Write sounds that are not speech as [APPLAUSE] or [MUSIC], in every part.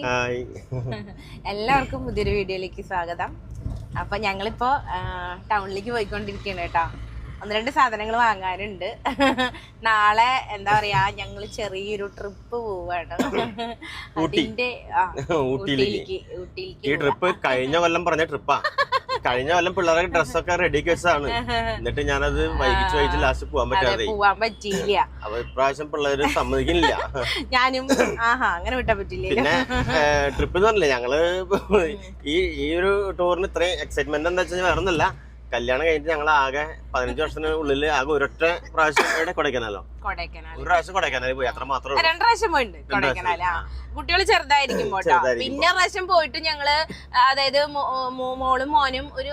Hi. [LAUGHS] എല്ലാവർക്കും പുതിയൊരു വീഡിയോയിലേക്ക് സ്വാഗതം. അപ്പൊ ഞങ്ങളിപ്പോ ടൗണിലേക്ക് പോയിക്കൊണ്ടിരിക്കുകയാണ് കേട്ടോ. ഒന്ന് രണ്ട് സാധനങ്ങൾ വാങ്ങാനുണ്ട്. [LAUGHS] നാളെ എന്താ പറയാ ഞങ്ങൾ ചെറിയൊരു ട്രിപ്പ് പോവാണ് അതിന്റെ. ഊട്ടിയിലേക്ക്. ഊട്ടിയിലേക്ക് ഈ ട്രിപ്പ് കഴിഞ്ഞ കൊല്ലം പറഞ്ഞ ട്രിപ്പാ. [LAUGHS] കഴിഞ്ഞ കൊല്ലം പിള്ളേരെ ഡ്രസ്സൊക്കെ റെഡിക്ക് വെച്ചതാണ്. എന്നിട്ട് ഞാനത് വൈകിച്ച് വൈകിച്ച് ലാസ്റ്റ് പോവാൻ പറ്റാതെ പോവാൻ പറ്റിയില്ല. അപ്പൊ ഇപ്രാവശ്യം പിള്ളേര് സമ്മതിക്കുന്നില്ല. [LAUGHS] ഞാനും ആഹാ അങ്ങനെ വിട്ടാ പറ്റില്ല പിന്നെ [LAUGHS] ട്രിപ്പ് എന്ന് പറഞ്ഞില്ല ഞങ്ങൾ ഈ ഈ ഒരു ടൂറിന് ഇത്രയും എക്സൈറ്റ്മെന്റ് എന്താ വെച്ചാൽ വേറെ ഒന്നല്ല കല്യാണം കഴിഞ്ഞിട്ട് ഞങ്ങൾ ആകെ പതിനഞ്ച് വർഷത്തിന് ഉള്ളിൽ ആകെ ഒരൊറ്റ പ്രാവശ്യം എവിടെ കൊടൈക്കനാലോ? ഒരു പ്രാവശ്യം കൊടൈക്കനാലിൽ പോയി അത്ര മാത്രം രണ്ടു പ്രാവശ്യം പോയിട്ടുണ്ട് കൊടൈക്കനാല്. കുട്ടികൾ ചെറുതായിരിക്കും പോട്ടോ പിന്നെ പ്രാവശ്യം പോയിട്ട് ഞങ്ങൾ അതായത് മോളും മോനും ഒരു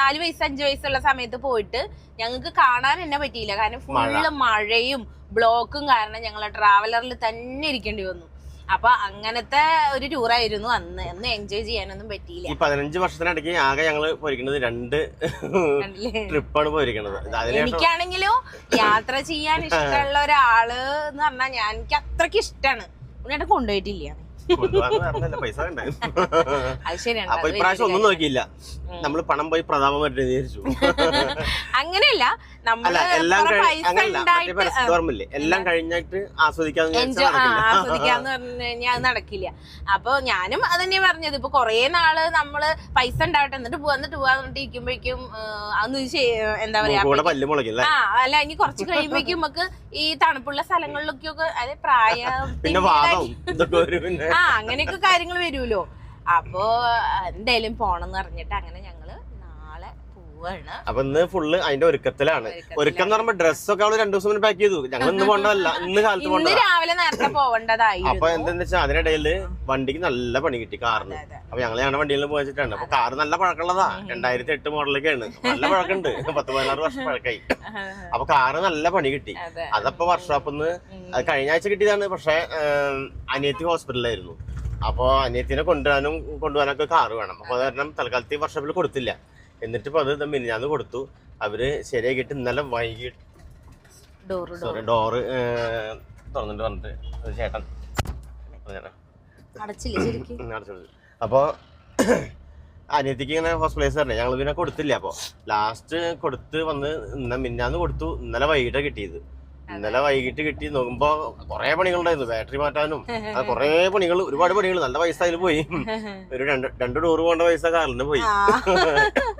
നാല് വയസ്സ് അഞ്ചു വയസ്സുള്ള സമയത്ത് പോയിട്ട് ഞങ്ങൾക്ക് കാണാൻ തന്നെ പറ്റിയില്ല. കാരണം ഫുള്ള് മഴയും ബ്ലോക്കും കാരണം ഞങ്ങൾ ട്രാവലറിൽ തന്നെ ഇരിക്കേണ്ടി വന്നു. അപ്പൊ അങ്ങനത്തെ ഒരു ടൂറായിരുന്നു അന്ന്. അന്ന് എൻജോയ് ചെയ്യാനൊന്നും പറ്റിയില്ല. ഈ പതിനഞ്ച് വർഷത്തിനിടയ്ക്ക് ആകെ ഞങ്ങൾ പോയിരിക്കുന്നത് രണ്ട് ട്രിപ്പാണ് പോയിരിക്കുന്നത്. എനിക്കാണെങ്കിലും യാത്ര ചെയ്യാൻ [LAUGHS] ഇഷ്ടമുള്ള ഒരാൾ എന്ന് പറഞ്ഞാൽ ഞാൻ എനിക്ക് അത്രയ്ക്ക് ഇഷ്ടമാണ് ഉണ്ണിട്ട് കൊണ്ടുപോയിട്ടില്ല. [LAUGHS] അപ്പൊ ഇപ്രാവശ്യം ഒന്നും നോക്കിയില്ല. നമ്മൾ പണം പോയി പ്രതാപം വരെ വിചാരിച്ചു. [LAUGHS] അങ്ങനെയല്ല എല്ലാം ഓർമ്മയില്ലേ എല്ലാം കഴിഞ്ഞിട്ട് ആസ്വദിക്കാന്ന് പറഞ്ഞു കഴിഞ്ഞാൽ അത് നടക്കില്ല. അപ്പൊ ഞാനും അതന്നെ പറഞ്ഞത്. ഇപ്പൊ കൊറേ നാൾ നമ്മൾ പൈസ ഉണ്ടാവട്ടെ എന്നിട്ട് പോവാ എന്നിട്ട് പോവാ എന്നിട്ട് ഇരിക്കുമ്പോഴേക്കും അന്ന് എന്താ പറയാ ആ അല്ല ഇനി കുറച്ച് കഴിയുമ്പോഴേക്കും നമുക്ക് ഈ തണുപ്പുള്ള സ്ഥലങ്ങളിലൊക്കെ ഒക്കെ പ്രായം [LAUGHS] ആ അങ്ങനെയൊക്കെ കാര്യങ്ങൾ വരുമല്ലോ. അപ്പോ എന്തായാലും പോണെന്ന് പറഞ്ഞിട്ട് അങ്ങനെ ഞങ്ങൾ നാളെ പോവാണ്. അപ്പൊ ഇന്ന് ഫുള്ള് അതിന്റെ ഒരുക്കത്തിലാണ്. ഒരുക്കം എന്ന് പറയുമ്പോ ഡ്രസ്സൊക്കെ അവൾ രണ്ടു ദിവസം മുന്നേ പാക്ക് ചെയ്തു. ഞങ്ങൾ ഇന്ന് പോകണ്ടതല്ല ഇന്ന് കാലത്ത് ഇന്ന് പോകണ്ടതാ രാവിലെ നേരത്തെ അപ്പൊ എന്താ വെച്ചാൽ അതിനിടയിൽ വണ്ടിക്ക് നല്ല പണി കിട്ടി കാറിന്. അപ്പൊ ഞങ്ങൾ ഞങ്ങളുടെ വണ്ടിയിൽ പോയിച്ചിട്ടാണ്. അപ്പൊ കാറ് നല്ല പഴക്കമുള്ളതാ. രണ്ടായിരത്തി എട്ട് മോഡലൊക്കെയാണ്. നല്ല പഴക്കമുണ്ട്. പത്ത് പതിനാറ് വർഷം പഴക്കായി. അപ്പൊ കാറ് നല്ല പണി കിട്ടി. അതെ. അതപ്പോ വർക്ക്ഷോപ്പിൽ നിന്ന് അത് കഴിഞ്ഞ ആഴ്ച കിട്ടിയതാണ്. പക്ഷെ അനിയത്തി ഹോസ്പിറ്റലിലായിരുന്നു. അപ്പൊ അനിയത്തിനെ കൊണ്ടുവരാനും കൊണ്ടുപോകാനൊക്കെ കാറ് വേണം. അപ്പൊ അത് കാരണം തൽക്കാലത്ത് വർക്ക്ഷോപ്പിൽ കൊടുത്തില്ല. എന്നിട്ട് ഇപ്പൊ അത് മിനിഞ്ഞാന്ന് കൊടുത്തു. അവർ ശരിയാക്കിയിട്ട് ഇന്നലെ വൈകിട്ട് സോറി ഡോറ്. തുറന്നിട്ട് വന്നിട്ട് ഒരു ചേട്ടൻ പറഞ്ഞുതരാം. അടച്ചില്ല ശരിക്കും? ഉം, അടച്ചോളൂ. അപ്പൊ [CLEARS THROAT] അനിയത്തിക്ക് ഇങ്ങനെ ഹോസ്പിറ്റലൈസ് പറഞ്ഞേ ഞങ്ങൾ പിന്നെ കൊടുത്തില്ല അപ്പൊ. ലാസ്റ്റ് കൊടുത്ത് വന്ന് ഇന്ന മിന്നാന്ന് കൊടുത്തു. ഇന്നലെ വൈകിട്ടാ കിട്ടിയത്. ഇന്നലെ വൈകിട്ട് കിട്ടി. നോക്കുമ്പോ കൊറേ പണികളുണ്ടായിരുന്നു. ബാറ്ററി മാറ്റാനും [LAUGHS] അത് കൊറേ പണികൾ ഒരുപാട് പണികൾ നല്ല പൈസ അതിൽ പോയി. [LAUGHS] ഒരു രണ്ട് രണ്ട് ടൂർ പോകേണ്ട പൈസ കാറിന് പോയി. [LAUGHS]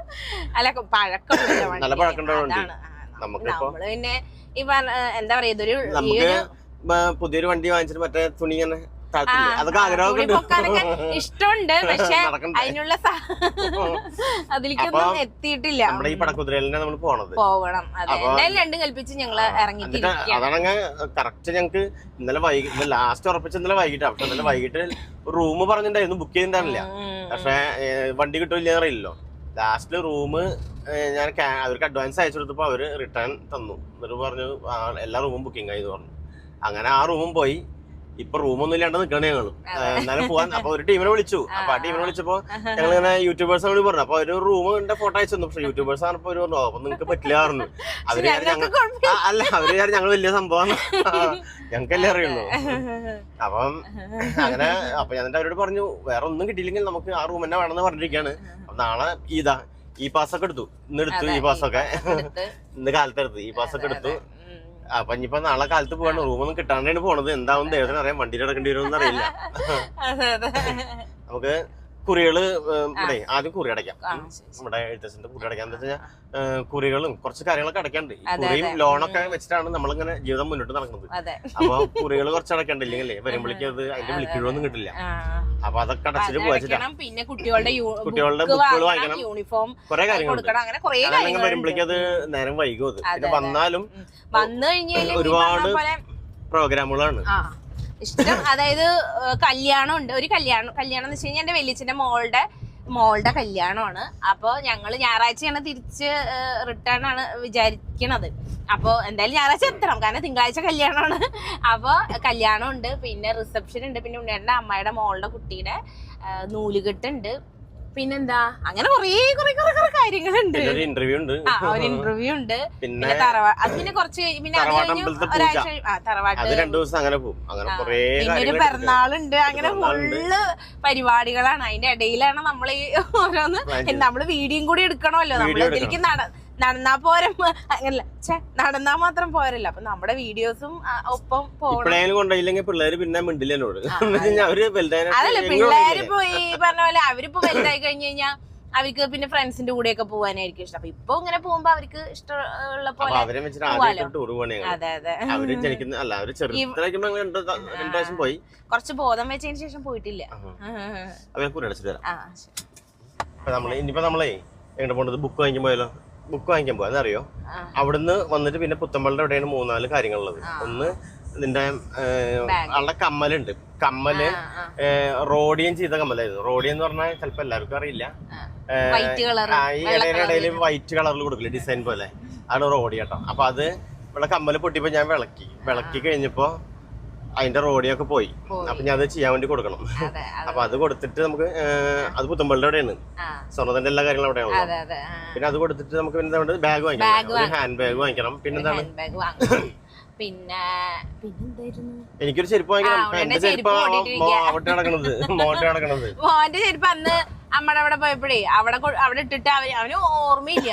അല്ല പഴക്കം. നല്ല. ആ, നമുക്കിപ്പോ- പിന്നെ ഈ എന്താ പറയാ ഇതൊരു പുതിയൊരു വണ്ടി വാങ്ങിച്ചിട്ട് മറ്റേ തുണി ഇങ്ങനെ അതൊക്കെ ആഗ്രഹമൊക്കെ ഇഷ്ടമുണ്ട് പക്ഷെ അതിനുള്ള [LAUGHS] അതിലേക്കൊന്നും എത്തിയിട്ടില്ല. നമ്മുടെ ഈ പടക്കുതിരയിലെ നമ്മൾ പോണത്. അപ്പൊ- എന്തായാലും രണ്ടും കൽപ്പിച്ച് ഞങ്ങൾ ഇറങ്ങിത്തിരിക്കുകയാണ് അതാണെങ്കിൽ കറക്റ്റ് ഞങ്ങക്ക് ഇന്നലെ വൈകിട്ട് ലാസ്റ്റ് ഉറപ്പിച്ച ഇന്നലെ വൈകിട്ടാ. പക്ഷെ ഇന്നലെ വൈകിട്ട് റൂം പറഞ്ഞിട്ടുണ്ടായിരുന്നു ബുക്ക് ചെയ്തിട്ടുണ്ടായിരുന്നില്ല പക്ഷെ വണ്ടി കിട്ടില്ല അറിയില്ലല്ലോ. ലാസ്റ്റ് റൂം ഞാൻ അവർക്ക് അഡ്വാൻസ് അയച്ചു കൊടുത്തപ്പോൾ അവർ റിട്ടേൺ തന്നു. എന്നിട്ട് പറഞ്ഞു എല്ലാ റൂമും ബുക്കിംഗ് ആയി എന്ന് പറഞ്ഞു. അങ്ങനെ ആ റൂമും പോയി. ഇപ്പൊ റൂമൊന്നും ഇല്ലാണ്ട് നിൽക്കണേ ഞങ്ങൾ എന്നാലും പോവാൻ. അപ്പൊ ഒരു ടീമിനെ വിളിച്ചു. അപ്പൊ ആ ടീമിനെ വിളിച്ചപ്പോ ഞങ്ങൾ ഇങ്ങനെ യൂട്യൂബേഴ്സ് കൂടി പറഞ്ഞു. അപ്പൊ ഒരു റൂമിന്റെ ഫോട്ടോ അയച്ചു തന്നു പക്ഷെ യൂട്യൂബേഴ്സ് ആണപ്പോ ഒരു പറഞ്ഞു. അപ്പൊ നിങ്ങൾക്ക് പറ്റില്ല പറഞ്ഞു. അവർ ഞങ്ങൾ അല്ല അവർ ഞങ്ങൾ വലിയ സംഭവമാണ് ഞങ്ങൾക്കല്ലേ അറിയുള്ളൂ. അപ്പം അങ്ങനെ അപ്പൊ ഞാൻ അവരോട് പറഞ്ഞു വേറെ ഒന്നും കിട്ടിയില്ലെങ്കിൽ നമുക്ക് ആ റൂം തന്നെ വേണമെന്ന് പറഞ്ഞിരിക്കാണ് അപ്പൊ നാളെ ഇതാ ഈ പാസ്സൊക്കെ എടുത്തു. ഇന്ന് എടുത്തു ഈ പാസ്സൊക്കെ ഒക്കെ. ഇന്ന് കാലത്തെടുത്തു ഈ പാസ്സൊക്കെ എടുത്തു. അപ്പൊ ഇനിയിപ്പോ നാളെ കാലത്ത് പോവാണ്. റൂമൊന്നും കിട്ടാണ്ടാണ് പോണത്. എന്താവും ദൈവത്തിന് അറിയാം വണ്ടിയിൽ അടക്കേണ്ടി വരുമെന്ന് അറിയില്ല [LAUGHS] നമുക്ക് കുറികൾ ഇവിടെ ആദ്യം കുറി അടയ്ക്കാം. നമ്മുടെ എഴുത്തച്ഛന്റെ കുറി അടയ്ക്കാം. എന്താ വെച്ചാൽ കുറികളും കുറച്ച് കാര്യങ്ങളൊക്കെ അടയ്ക്കാണ്ട് കുറിയും ലോണൊക്കെ വെച്ചിട്ടാണ് നമ്മളിങ്ങനെ ജീവിതം മുന്നോട്ട് നടക്കുന്നത്. അപ്പൊ കുറികൾ കുറച്ച് അടയ്ക്കണ്ട ഇല്ലെങ്കിലേ വരുമ്പോഴേക്കും അത് അതിന്റെ ഒന്നും കിട്ടില്ല. അപ്പൊ അതൊക്കെ അടച്ചിട്ട് അത് പിന്നെ കുട്ടികളുടെ കുട്ടികളുടെ ബുക്കുകൾ വാങ്ങിക്കണം. യൂണിഫോം കുറെ കാര്യങ്ങൾ വരുമ്പോഴേക്കും അത് നേരം വൈകും അത്. പിന്നെ വന്നാലും വന്നു കഴിഞ്ഞാൽ ഒരുപാട് പ്രോഗ്രാമുകളാണ്. ഇഷ്ടം. അതായത് കല്യാണം ഉണ്ട് ഒരു കല്യാണം കല്യാണം എന്ന് വെച്ച് കഴിഞ്ഞാൽ എന്റെ വലിയച്ഛന്റെ മോളുടെ മോളുടെ കല്യാണമാണ്. അപ്പോൾ ഞങ്ങൾ ഞായറാഴ്ചയാണ് തിരിച്ച് റിട്ടേൺ ആണ് വിചാരിക്കണത്. അപ്പോൾ എന്തായാലും ഞായറാഴ്ച എത്തണം. കാരണം തിങ്കളാഴ്ച കല്യാണമാണ്. അപ്പോൾ കല്യാണം ഉണ്ട് പിന്നെ റിസപ്ഷൻ ഉണ്ട്. പിന്നെ ഉണ്ണിയുടെ അമ്മയുടെ മോളുടെ കുട്ടിയുടെ നൂലുകെട്ടുണ്ട് പിന്നെന്താ? അങ്ങനെ കൊറേ കൊറേ കൊറേ കൊറേ കാര്യങ്ങളുണ്ട്. ഇന്റർവ്യൂ ഉണ്ട്. ആ ഒരു ഇന്റർവ്യൂ ഉണ്ട്. പിന്നെ തറവാട് അത് പിന്നെ കുറച്ച് പിന്നെ അത് കഴിഞ്ഞ് ഒരാഴ്ച ആ തറവാട്ട്. അത് രണ്ടു ദിവസം അങ്ങനെ പോകും അങ്ങനെ പിന്നെ ഒരു പിറന്നാളുണ്ട്. അങ്ങനെ. ഫുള്ള് പരിപാടികളാണ്. അതിന്റെ ഇടയിലാണ് നമ്മൾ ഈ ഓരോന്ന്. നമ്മൾ വീഡിയോയും കൂടി എടുക്കണമല്ലോ. നമ്മൾ ഇതിലേക്ക് നട നടന്നാ പോരാ അങ്ങനല്ല. ഛെ നടന്നാ മാത്രം പോരല്ല. അപ്പൊ നമ്മുടെ വീഡിയോസും ഒപ്പം പോകണം പിള്ളേര് പിന്നെ മിണ്ടില്ലോട് അതല്ല പിള്ളേര് പോയി പറഞ്ഞ പോലെ അവരിപ്പോ വലുതായി കഴിഞ്ഞു കഴിഞ്ഞാൽ അവർക്ക് പിന്നെ ഫ്രണ്ട്സിന്റെ കൂടെ ഒക്കെ പോകാനായിരിക്കും ഇഷ്ടം. അപ്പൊ ഇപ്പൊ ഇങ്ങനെ പോകുമ്പോ അവർക്ക് ഇഷ്ടമുള്ള പോലെ അവരെ വെച്ചിട്ട് പോവാലോ. ആദ്യം ടൂർ പോകണേ ഞങ്ങൾ. അതെ അതെ. അവർ ജനിക്കുന്ന അല്ല അവർ ചെറുതായിരിക്കുമ്പോ രണ്ടു പ്രാവശ്യം പോയി. കുറച്ച് ബോധം വെച്ചതിന് ശേഷം പോയിട്ടില്ല. അവരെ കൂരടിച്ചിട്ട് അടച്ചിട്ട് നമ്മൾ ഇനിയിപ്പോ നമ്മളെ എങ്ങോട്ട് പോകേണ്ടത് ബുക്ക് വാങ്ങിക്കാൻ പോയാലോ? ബുക്ക് വാങ്ങിക്കാൻ പോകാൻ അറിയോ. അവിടുന്ന് വന്നിട്ട് പിന്നെ പുത്തമ്പളുടെ അവിടെയാണ് മൂന്നാൽ കാര്യങ്ങളുള്ളത്. ഒന്ന് നിന്റെ Bag. ആളുടെ കമ്മലുണ്ട്. കമ്മൽ. റോഡിയം ചെയ്ത കമ്മലായിരുന്നു. റോഡിയം എന്ന് പറഞ്ഞാൽ ചിലപ്പോ എല്ലാവർക്കും അറിയില്ല. ഈ ഇടയിലിടയിൽ വൈറ്റ് കളറിൽ കൊടുക്കില്ല ഡിസൈൻ പോലെ. ആണ് റോഡി കേട്ടോ. അപ്പൊ അത് ഇവിടെ കമ്മൽ പൊട്ടിയപ്പോ ഞാൻ വിളക്കി. വിളക്കി കഴിഞ്ഞപ്പോ അതിന്റെ റോഡിയൊക്കെ പോയി. അപ്പൊ ഞാൻ അത് ചെയ്യാൻ വേണ്ടി കൊടുക്കണം. അപ്പൊ അത് കൊടുത്തിട്ട് നമുക്ക് അത് പുത്തമ്പള്ളിയുടെ അവിടെയാണ്. സ്വർണത്തിന്റെ എല്ലാ കാര്യങ്ങളും അവിടെയാണ് പിന്നെ അത് കൊടുത്തിട്ട് നമുക്ക് പിന്നെ ബാഗ് വാങ്ങിക്കണം. ഹാൻഡ് ബാഗ് വാങ്ങിക്കണം. പിന്നെന്താണ് പിന്നെ എനിക്കൊരു ചെരുപ്പ് വാങ്ങിക്കണം. നടക്കണത് മോട്ടെ നടക്കണത് മോന്റെ ചെരുപ്പ് അന്ന് അമ്മയുടെ അവിടെ പോയപ്പോഴേ അവിടെ അവിടെ ഇട്ടിട്ട് അവന് അവന് ഓർമ്മയില്ല.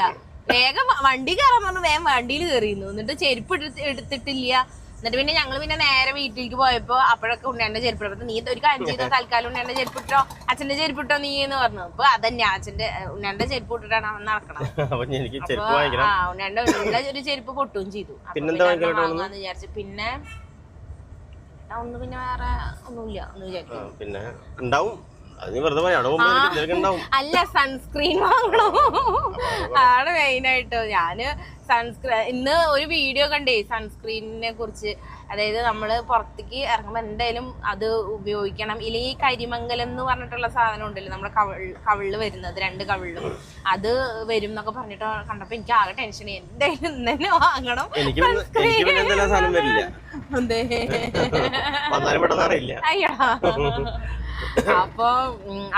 വേഗം വണ്ടി കയറാൻ പറഞ്ഞു. വേഗം വണ്ടിയിൽ കയറിയിരുന്നു എന്നിട്ട് ചെരുപ്പ് എടുത്തിട്ടില്ല. എന്നിട്ട് പിന്നെ ഞങ്ങൾ പിന്നെ നേരെ വീട്ടിലേക്ക് പോയപ്പോ അപ്പോഴൊക്കെ ഉണ്ണേന്റെ ചെരുപ്പിട്ടു നീ ഒരു കാര്യം ചെയ്തോ? തൽക്കാലം ഉണ്ണേന്റെ ചെരുപ്പിട്ടോ അച്ഛന്റെ ചെരുപ്പിട്ടോ നീ? എന്ന് പറഞ്ഞു. അപ്പൊ അതന്നെ അച്ഛന്റെ ഉണ്ണേന്റെ ചെരുപ്പ് ഇട്ടിട്ടാണ് അവൻ നടക്കണം [LAUGHS] ആ ഉള്ള ഒരു ചെരുപ്പ് പൊട്ടുകയും ചെയ്തു. പിന്നെ വാങ്ങാന്ന് വിചാരിച്ചു. ഒന്ന് പിന്നെ വേറെ ഒന്നുമില്ല ഒന്ന് വിചാരിക്കും പിന്നെ ഉണ്ടാവും. അല്ല സൺസ്ക്രീൻ വാങ്ങണോ? ആണ് മെയിൻ ആയിട്ട്. ഞാൻ സൺസ്ക്രീൻ ഇന്ന് ഒരു വീഡിയോ കണ്ടേ സൺസ്ക്രീനിനെ കുറിച്ച്. അതായത് നമ്മൾ പുറത്തേക്ക് ഇറങ്ങുമ്പോൾ എന്തായാലും അത് ഉപയോഗിക്കണം. ഇല്ലെങ്കിൽ ഈ കരിമംഗലം എന്ന് പറഞ്ഞിട്ടുള്ള സാധനം ഉണ്ടല്ലോ നമ്മുടെ കവിൾ കവിളിൽ വരുന്നത് രണ്ട് കവിളിലും. അത് വരും എന്നൊക്കെ പറഞ്ഞിട്ട് കണ്ടപ്പോ എനിക്ക് ആകെ ടെൻഷൻ എന്തായാലും ഇന്ന് തന്നെ വാങ്ങണം. അയ്യോ. അപ്പൊ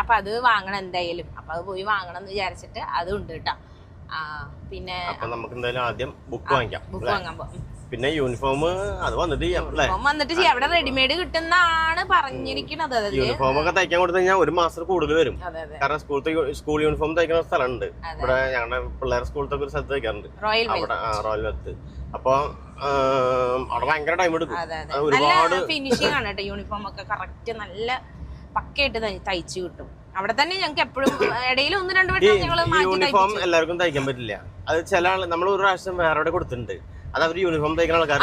അപ്പൊ അത് വാങ്ങണം എന്തായാലും. അപ്പൊ അത് പോയി വാങ്ങണം എന്ന് വിചാരിച്ചിട്ട് അതും ഉണ്ട് കേട്ടോ പിന്നെ നമുക്ക് എന്തായാലും ആദ്യം ബുക്ക് വാങ്ങിക്കാം ബുക്ക്? വാങ്ങാൻ പോകും പിന്നെ യൂണിഫോം അത് വന്നിട്ട് അപ്പം വന്നിട്ട് ചെയ്യാം. അവിടെ റെഡിമെയ്ഡ് കിട്ടുന്നാണ് പറഞ്ഞിരിക്കുന്നത് യൂണിഫോം ഒക്കെ തയ്ക്കാൻ കൊടുത്തു കഴിഞ്ഞാൽ ഒരു മാസം കൂടുതൽ വരും. കാരണം സ്കൂളത്തെ സ്കൂൾ യൂണിഫോം തയ്ക്കുന്ന സ്ഥലമുണ്ട്. ഇവിടെ ഞങ്ങളുടെ പിള്ളേരെ സ്കൂളത്തെ ഒരു സ്ഥലത്ത് തയ്ക്കാറുണ്ട്. അവിടെ റോയൽ വെത്ത് അപ്പൊ അവിടെ ഭയങ്കര ടൈം എടുക്കും. ഒരുപാട് ഫിനിഷിംഗ് ആണ് കേട്ടോ യൂണിഫോം ഒക്കെ. കറക്റ്റ് നല്ല പക്കയായിട്ട് തയ്- തയ്ച്ചു കിട്ടും. അവിടെ തന്നെ ഞങ്ങൾക്ക് എപ്പോഴും [COUGHS] ഇടയിൽ ഒന്ന് രണ്ട് വട്ടം ഞങ്ങൾ യൂണിഫോം എല്ലാവർക്കും തയ്ക്കാൻ പറ്റില്ല. അത് ചില ആൾ നമ്മൾ ഒരു പ്രാവശ്യം വേറെ കൊടുത്തിട്ടുണ്ട്. അത് അവർ യൂണിഫോം തയ്ക്കുന്ന ആ ആൾക്കാർ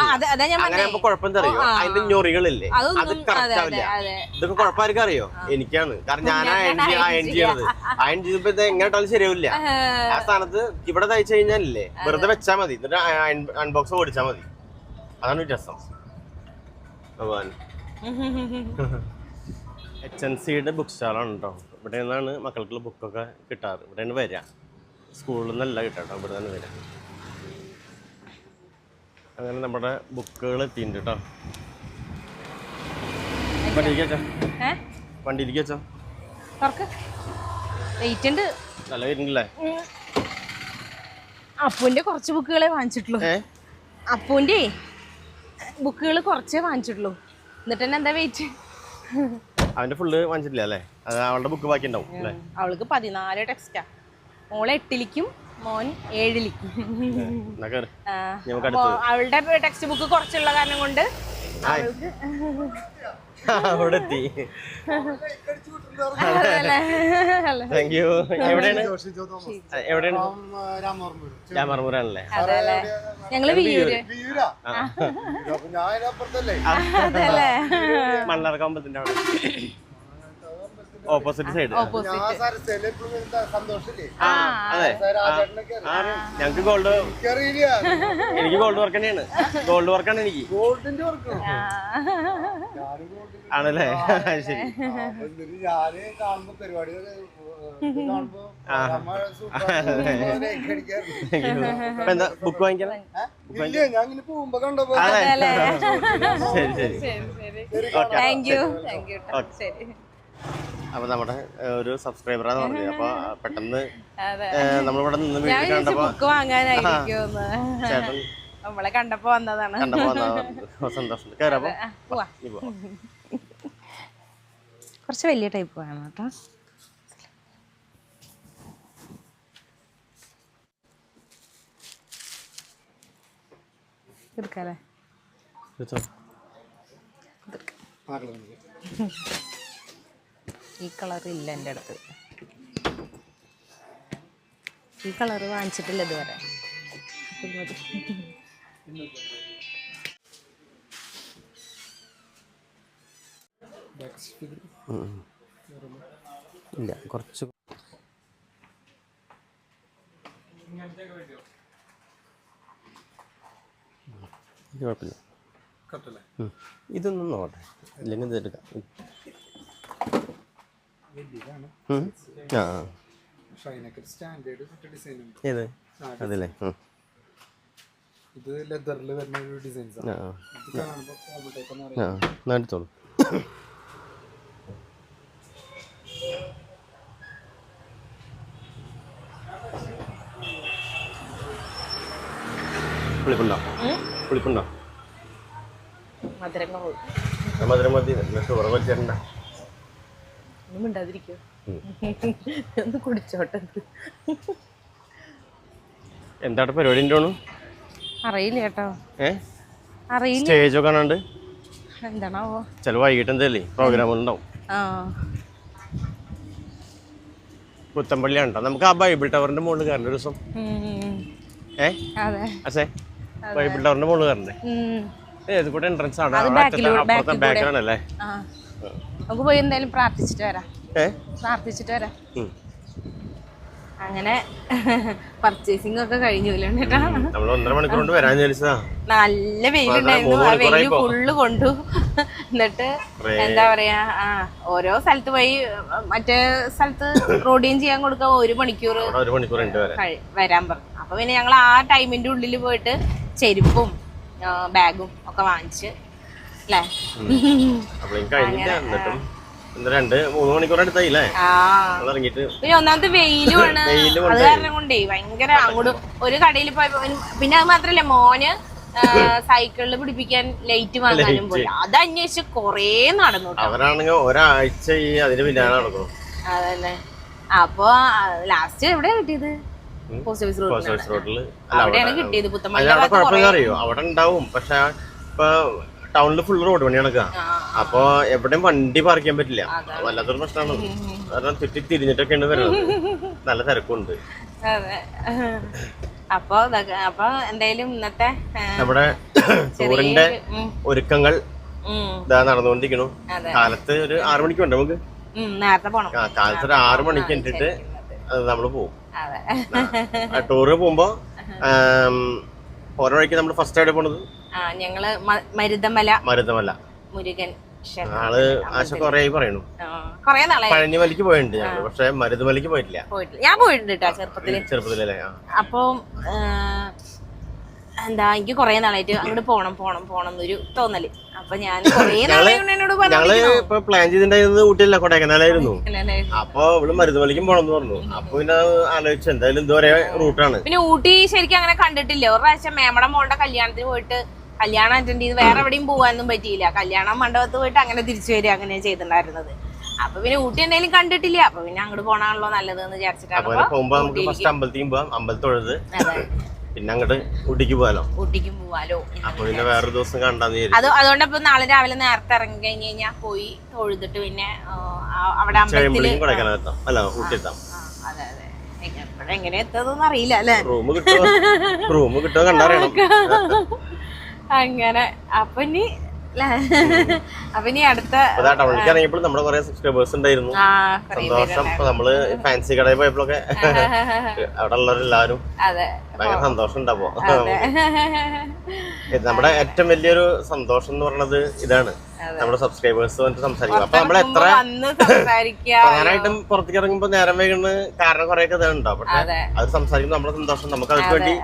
കുഴപ്പം അറിയോ? ആ, ആ. അതിന്റെ ഞൊറികളില്ലേ? അത് കറക്റ്റ് ആവില്ല. ഇതൊക്കെ കുഴപ്പമായിരിക്കും അറിയോ? എനിക്കാണ്. കാരണം ഞാൻ ആ അയൺ അയൺ ചെയ്യണത് അയൺ ചെയ്തപ്പോ ഇത് എങ്ങനെ ഇട്ടാലും ശരിയാവില്ല. ആ. സ്ഥാനത്ത് ഇവിടെ തയ്ച്ചു കഴിഞ്ഞാലേ വെറുതെ വെച്ചാ മതി. എന്നിട്ട് അൺബോക്സ് ഓടിച്ചാ മതി. അതാണ് വ്യത്യാസം. ഭഗവാൻ. [LAUGHS] എച്ച് എൻ സിയുടെ ബുക്ക് സ്റ്റാളാണ് കേട്ടോ ഇവിടെ നിന്നാണ് മക്കൾക്കുള്ള ബുക്കൊക്കെ കിട്ടാറ്. ഇവിടെ നിന്ന് വരിക സ്കൂളിൽ നിന്നല്ല കിട്ടാം കേട്ടോ ഇവിടെ നിന്ന് വരിക അങ്ങനെ നമ്മുടെ ബുക്കുകൾ എത്തിയിട്ടുണ്ട് കേട്ടോ വണ്ടിയിലേക്ക് വെച്ചോ. ഏ? വണ്ടിയിലേക്ക് വെച്ചോ. തുറക്ക്. വെയിറ്റ് ഉണ്ട്. നല്ല വരുന്നില്ലേ? അപ്പുവിന്റെ കുറച്ച് ബുക്കുകളെ വാങ്ങിച്ചിട്ടുള്ളൂ. അപ്പുവിന്റെ ബുക്കുകൾ കുറച്ചേ വാങ്ങിച്ചിട്ടുള്ളൂ. എന്നിട്ട് തന്നെ എന്താ വെയിറ്റ് അവന്റെ ഫുള്ള് വാങ്ങിച്ചിട്ടില്ല അല്ലേ? അത് അവളുടെ ബുക്ക് ബാക്കി ഉണ്ടാവും അല്ലേ? അവൾക്ക് പതിനാല് ടെക്സ്റ്റാ മോളെ എട്ടിലിക്കും മോൻ ഏഴിലിക്കും. അവളുടെ ടെക്സ്റ്റ് ബുക്ക് കുറച്ചുള്ള കാരണം കൊണ്ട് അവൾക്ക് അവിടെ എത്തി? താങ്ക് യു എവിടെയാണ്? എവിടെയാണ്? രാമർമുരാണല്ലേ ഞങ്ങൾ മണ്ണാർക്കാമ്പത്തിന്റെ അവിടെ. ഓപ്പോസിറ്റ് സൈഡ് അതെ. ഞങ്ങക്ക് ഗോൾഡ് എനിക്ക് ഗോൾഡ് വർക്ക് തന്നെയാണ്. ഗോൾഡ് വർക്കാണ് എനിക്ക്. ഗോൾഡിന്റെ വർക്ക് ആണല്ലേ? ശരി. ഞാൻ കാണുമ്പോ പരിപാടി എന്താ ബുക്ക് വാങ്ങിക്കണം? ശരി ശരി. ശരി ശരി. അപ്പൊ നമ്മുടെ ഒരു ഒരു സബ്സ്ക്രൈബറാന്ന് പറഞ്ഞത്. അപ്പൊ പെട്ടെന്ന് നമ്മളിവിടെ നിന്ന് വീട്ടിൽ കണ്ടപ്പോ ചേട്ടൻ നമ്മളെ കണ്ടപ്പോ വന്നതാണ്. കണ്ടപ്പോ സന്തോഷം കയറാപ്പോ കുറച്ച് വലിയ ടൈപ്പ് വേണം കേട്ടോ. എടുക്കാല്ലേ? എടുത്തോ. ഈ കളർ ഇല്ല എന്റെ അടുത്ത് ഈ കളർ വാങ്ങിച്ചിട്ടില്ല ഇതുവരെ. ഇല്ല കുറച്ച് കുഴപ്പമില്ല. ഇതൊന്നും നോക്കട്ടെ ഇല്ലെങ്കിൽ ഇതെടുക്കാം. ആ. ഡിസൈൻ ഉണ്ട്. ഏത്? അതല്ലേ ഇത് ലെതറിൽ വരുന്ന ഒരു ഡിസൈൻസ് ആ. ആ. എടുത്തോളൂ. പുളിപ്പുണ്ടോ? പുളിപ്പുണ്ടോ? മധുരം ആ മതി. ഷുഗർ വെച്ചിട്ടുണ്ട ഒന്നും മിണ്ടാതിരിക്കോ? [LAUGHS] ഒന്ന് കുടിച്ചോട്ടെ. എന്താണ് പരിപാടി അറിയില്ല കേട്ടോ. അറിയില്ല. അറിയില്ല സ്റ്റേജൊക്കെ കാണാണ്ട്? എന്താണാവോ? ചില വൈകിട്ട് എന്തല്ലേ പ്രോഗ്രാം ഉണ്ടാവും. ആ. പുത്തമ്പള്ളിയാണ് നമുക്ക് ആ ബൈബിൾ ടവറിന്റെ മുകളിൽ കയറേണ്ട ഒരു ദിവസം? ഏ? അസേ ബൈബിൾ ടവറിന്റെ മുകളിൽ കയറണ്ടേ. ഏത് കൂടെ എൻട്രൻസ് ആണ്. ബാക്കിലാണല്ലേ ആ നമുക്ക് പോയി എന്തായാലും പ്രാർത്ഥിച്ചിട്ട് വരാം. പ്രാർത്ഥിച്ചിട്ട് വരാം. അങ്ങനെ [LAUGHS] പർച്ചേസിംഗ് ഒക്കെ കഴിഞ്ഞു ഒന്നര മണിക്കൂർ കൊണ്ട് വരാൻ നല്ല വെയിലുണ്ടായിരുന്നു ആ വെയിൽ. ഫുള്ള് കൊണ്ടു. [LAUGHS] എന്നിട്ട് എന്താ പറയാ ആ ഓരോ സ്ഥലത്ത് പോയി മറ്റേ സ്ഥലത്ത് റോഡിയും ചെയ്യാൻ കൊടുക്കാൻ ഒരു മണിക്കൂർ വരാൻ പറഞ്ഞു. അപ്പൊ പിന്നെ ഞങ്ങൾ ആ ടൈമിന്റെ ഉള്ളിൽ പോയിട്ട് ചെരുപ്പും ബാഗും ഒക്കെ വാങ്ങിച്ച് അല്ലേ രണ്ട് മൂന്ന് മണിക്കൂർ അടുത്തായില്ലേ? പിന്നെ ഒന്നാമത്തെ വെയിലുമാണ് വെയിലും [LAUGHS] അത് കാരണം കൊണ്ടേ ഭയങ്കര അങ്ങോട്ട് ഒരു കടയിൽ പോയപ്പോ പിന്നെ അത് മാത്രല്ല മോന് [LAUGHS] സൈക്കിളിൽ പിടിപ്പിക്കാൻ ലൈറ്റ് വാങ്ങാനും പോയി അത് അന്വേഷിച്ച് കൊറേ നടന്നു അവരാണെങ്കിൽ ഒരാഴ്ച അതിന് പിന്നാലെ അതല്ലേ അപ്പൊ ലാസ്റ്റ് എവിടെയാ കിട്ടിയത്? പോസ്റ്റ് ഓഫീസ് റോഡിൽ അവിടെയാണ് അവിടെ കിട്ടിയത് പുത്തമ്പള്ളി അറിയോ? അവിടെ ഉണ്ടാവും. പക്ഷെ ഇപ്പൊ ടൗണിൽ ഫുള്ള് റോഡ് പണി നടക്കുക അപ്പൊ എവിടെയും വണ്ടി പാർക്ക് ചെയ്യാൻ പറ്റില്ല. വല്ലാത്തൊരു പ്രശ്നമാണ് കാരണം ചുറ്റി തിരിഞ്ഞിട്ടൊക്കെയാണ് വരുന്നത്. നല്ല തിരക്കുണ്ട്. അപ്പൊ അപ്പൊ എന്തായാലും ഇന്നത്തെ നമ്മുടെ ടൂറിന്റെ ഒരുക്കങ്ങൾ ഇതാ നടന്നുകൊണ്ടിരിക്കണു. കാലത്ത് ഒരു ആറു മണിക്ക് ഉണ്ട് നമുക്ക്? നേരത്തെ പോണം. കാലത്ത് ഒരു ആറു മണിക്ക് എന്നിട്ട് നമ്മൾ പോകും ടൂറ് പോകുമ്പോ [LAUGHS] ഓരോ വഴിക്ക് നമ്മൾ ഫസ്റ്റ് ആയിട്ട് പോണത് ആ ഞങ്ങൾ മ- മരുതമല. മരുതമല. മുരുകൻ ക്ഷേത്രം. ആൾ ആശ കൊറേ പറയണു. ആ, കൊറേ നാളായി. പഴനിമലയ്ക്ക് പോയിട്ടുണ്ട് ഞങ്ങൾ പക്ഷെ മരുതമലയ്ക്ക് പോയിട്ടില്ല. പോയിട്ടില്ല. ഞാൻ പോയിട്ടുണ്ട് കേട്ടോ ചെറുപ്പത്തിൽ. ചെറുപ്പത്തിലല്ലേ? ആ. അപ്പൊ എന്താ എനിക്ക് കൊറേ നാളായിട്ട് അങ്ങോട്ട് പോണം പോണം പോണം എന്നൊരു തോന്നൽ. അപ്പൊ ഞാൻ കൊറേ നാളായി എന്നോട് ഞങ്ങൾ ഇപ്പൊ പ്ലാൻ ചെയ്തിട്ടുണ്ടായിരുന്നത് ഊട്ടിയല്ല കൊടൈക്കനാലായിരുന്നു. അപ്പൊ ഇവിടെ മരുതമലയ്ക്കും പോണെന്ന് പറഞ്ഞു. അപ്പൊ പിന്നെ ആലോചിച്ചു എന്തായാലും ഇതുവരെ റൂട്ടാണ് പിന്നെ ഊട്ടി ശരിക്കും അങ്ങനെ കണ്ടിട്ടില്ല. ഒരു പ്രാവശ്യം മേമട മോളുടെ കല്യാണത്തിന് പോയിട്ട് കല്യാണം അറ്റൻഡ് ചെയ്ത് വേറെ എവിടെയും പോകാനൊന്നും പറ്റിയില്ല. കല്യാണം മണ്ഡപത്ത് പോയിട്ട് അങ്ങനെ തിരിച്ചു വരിക അങ്ങനെ ചെയ്തിട്ടുണ്ടായിരുന്നത്. അപ്പൊ പിന്നെ ഊട്ടി എന്തെങ്കിലും കണ്ടിട്ടില്ല. അപ്പൊ പിന്നെ അങ്ങോട്ട് പോണാണല്ലോ നല്ലത് എന്ന് വിചാരിച്ചിട്ടാണ് അപ്പൊ പിന്നെ അങ്ങോട്ട് ഊട്ടിക്ക് പോവാലോ? ഊട്ടിക്കും പോവാലോ അപ്പൊ പിന്നെ വേറൊരു ദിവസം കണ്ടാന്ന് അത് അതുകൊണ്ട് ഇപ്പൊ നാളെ രാവിലെ നേരത്തെ ഇറങ്ങി കഴിഞ്ഞ് കഴിഞ്ഞാൽ പോയി തൊഴുതിട്ട് പിന്നെ അവിടെ അമ്പലത്തിൽ അല്ല ഊട്ടി എത്താം. അതെ അതെ. എങ്ങനെ എത്തതൊന്നും അറിയില്ല അല്ലെ? റൂം കിട്ടുമോ റൂം കിട്ടുമോ കണ്ടറിയണം. അങ്ങനെ. അപ്പൊ ഇനി അപ്പൊ ഇനി അടുത്ത അപ്പൊ ടൗണിലേക്ക് ഇറങ്ങിയപ്പോൾ നമ്മുടെ കുറെ സബ്സ്ക്രൈബേഴ്സ് ഉണ്ടായിരുന്നു. സന്തോഷം. നമ്മൾ ഫാൻസി കടയിൽ പോയപ്പോഴൊക്കെ [LAUGHS] അവിടെ ഉള്ളവരെല്ലാവരും അതെ. ഭയങ്കര സന്തോഷം ഉണ്ടാവോ [LAUGHS] നമ്മുടെ ഏറ്റവും വലിയൊരു സന്തോഷം എന്ന് പറയുന്നത് ഇതാണ്. നമ്മുടെ സബ്സ്ക്രൈബേഴ്സ് വന്നിട്ട് സംസാരിക്കും. അപ്പൊ നമ്മൾ എത്ര [LAUGHS] പ്രധാനമായിട്ടും പുറത്തേക്ക് ഇറങ്ങുമ്പോ നേരം വൈകുന്ന കാരണം കുറെ ഒക്കെ ഇതുണ്ടാവും പക്ഷെ അത് സംസാരിക്കുമ്പോൾ നമ്മുടെ സന്തോഷം നമുക്ക് അതിന് വേണ്ടി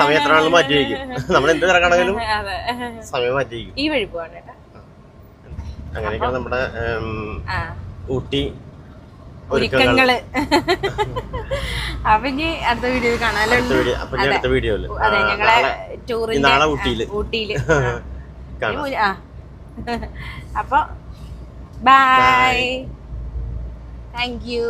സമയം എത്ര ആളും മാറ്റി വയ്ക്കും. [LAUGHS] നമ്മൾ എന്ത് ഇറങ്ങണമെങ്കിലും [LAUGHS] സമയം മാറ്റി വയ്ക്കും. ഈ വഴി പോവാണ് അങ്ങനെയൊക്കെയാണ് നമ്മുടെ ഊട്ടി ഒരുക്കങ്ങൾ. അപ്പൊ ഇനി അടുത്ത വീഡിയോ കാണാലോ അടുത്ത വീഡിയോയിൽ അതെ ഞങ്ങളെ ടൂറിൽ നാളെ ഊട്ടിയിൽ. ഊട്ടിയിൽ. കാണാം. ആ [LAUGHS] അപ്പൊ ബൈ താങ്ക് യു